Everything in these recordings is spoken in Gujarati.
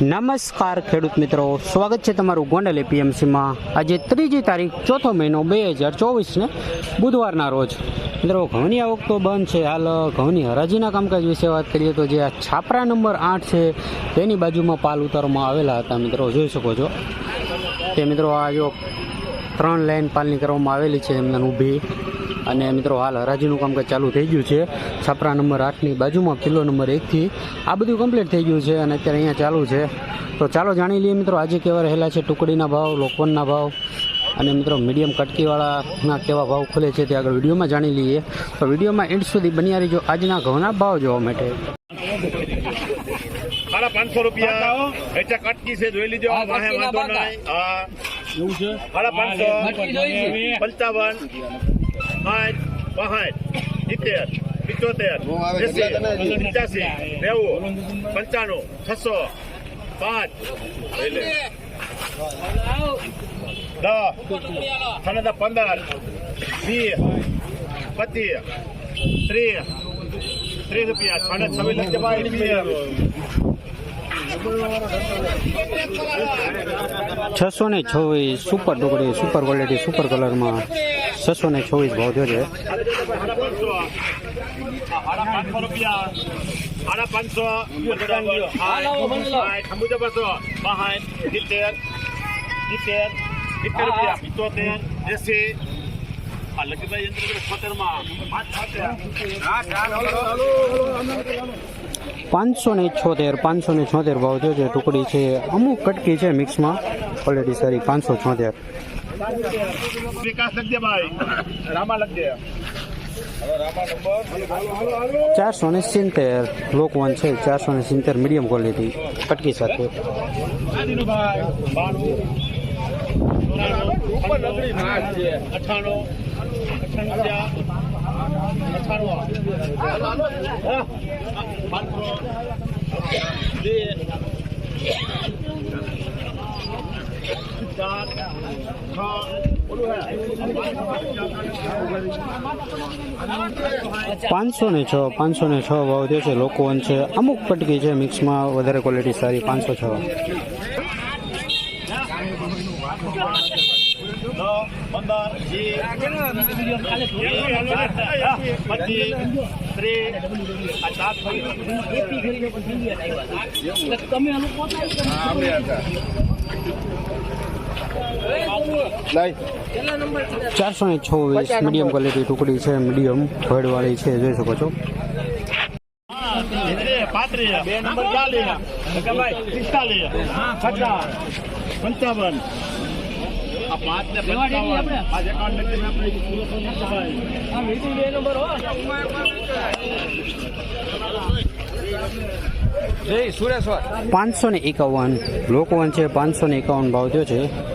નમસ્કાર ખેડૂત મિત્રો. સ્વાગત છે તમારું ગોંડલ એપીએમસીમાં. આજે ત્રીજી તારીખ, ચોથો મહિનો બે હજાર ચોવીસને બુધવારના રોજ. મિત્રો, ઘઉંની આવક તો બંધ છે. હાલ ઘઉંની હરાજીના કામકાજ વિશે વાત કરીએ તો જે આ છાપરા નંબર આઠ છે, તેની બાજુમાં પાલ ઉતારવામાં આવેલા હતા. મિત્રો, જોઈ શકો છો. તે મિત્રો, આ જો ત્રણ લાઈન પાલની કરવામાં આવેલી છે, એમને ઊભી. અને મિત્રો હાલ હરાજીનું કામકાજ ચાલુ થઈ ગયું છે. છાપરા નંબર આઠની બાજુમાં કિલ્લો નંબર એકથી આ બધું કમ્પ્લીટ થઈ ગયું છે અને અત્યારે અહીંયા ચાલુ છે. તો ચાલો જાણી લઈએ મિત્રો આજે કેવા રહેલા છે ટુકડીના ભાવ લોકવનના ભાવ અને મિત્રો મીડિયમ કટકીવાળાના કેવા ભાવ ખુલે છે તે આગળ વિડીયોમાં જાણી લઈએ. તો વિડીયોમાં એન્ડ સુધી બન્યા રહીજો. આજના ઘઉંના ભાવ જોવા માટે. સાડા પાંચસો રૂપિયા. હેચા કટકી છે જોઈ લીધો વાંધો નહીં. સાડા પાંચસો. પંચાવન. સાઠ બાસઠ સિત્તેર પિત્તોતેર એસી પંચ્યાસી નેવું પંચાણું છસો પાંચ. દસ અને પંદર વીસ પચીસ ત્રીસ ત્રીસ રૂપિયા. છને ને છવ્વીસ લક્ષ છસો ને છવ્વીસ સુપર ટુકડી સુપર ક્વોલિટી સુપર કલરમાં છસો ને ચોવીસ ભાવ થયો છે. સાડા પાંચસો સિત્તેર સિત્તેર સિત્તેર રૂપિયા ને છોતેર, પાંચસો ને છોતેર ભાવ થયો છે. ટુકડી છે. અમુક કટકી છે મિક્સમાં ક્વોલિટી સારી પાંચસો છોતેર. વિકાસ લખજે ભાઈ. રામા લખજે ચારસો ને સિત્તેર લોકવન છે ચારસો ને સિત્તેર મીડિયમ ક્વોલિટી કટકી સાથે. અઠાણું અઠાણું રૂપિયા અઠાણું પાંચસો બે ચાર છ પાંચસો ને છ પાંચસો ને છ ભાવ થયો છે. લોકવન છે અમુક પટકી છે મિક્સમાં વધારે ક્વોલિટી સારી પાંચસો છ. પંદર ચારસો ને છવ્વીસ મીડિયમ ક્વોલિટી ટુકડી છે મીડિયમ ભેડવાળી છે જોઈ શકો છો. પંચાવન. પાંચસો ને એકાવન. લોકવન છે પાંચસો ને એકાવન ભાવ થયો છે.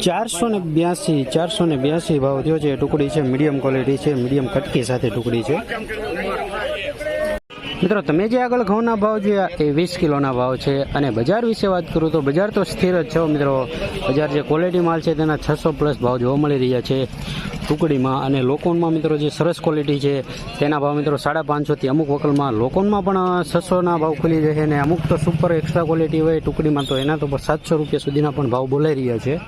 ચારસો ને બ્યાસી, ચારસો ને બ્યાસી ભાવ થયો છે. ટુકડી છે મીડિયમ ક્વોલિટી છે મીડિયમ કટકી સાથે ટુકડી છે. મિત્રો, તમે જે આગળ ઘઉંના ભાવ જોયા એ વીસ કિલોના ભાવ છે અને બજાર વિશે વાત કરું તો બજાર તો સ્થિર જ છે મિત્રો. બજાર જે ક્વોલિટી માલ છે તેના છસો પ્લસ ભાવ જોવા મળી રહ્યા છે. ટુકડીમાં અને લોકોનમાં મિત્રો જે સરસ ક્વોલિટી છે તેના ભાવ મિત્રો સાડા પાંચસોથી અમુક વકલમાં લોકોનમાં પણ છસોના ભાવ ખુલી જાય અને અમુક તો સુપર એક્સ્ટ્રા ક્વોલિટી હોય ટુકડીમાં તો એના તો સાતસો રૂપિયા સુધીના પણ ભાવ બોલાઈ રહ્યા છે.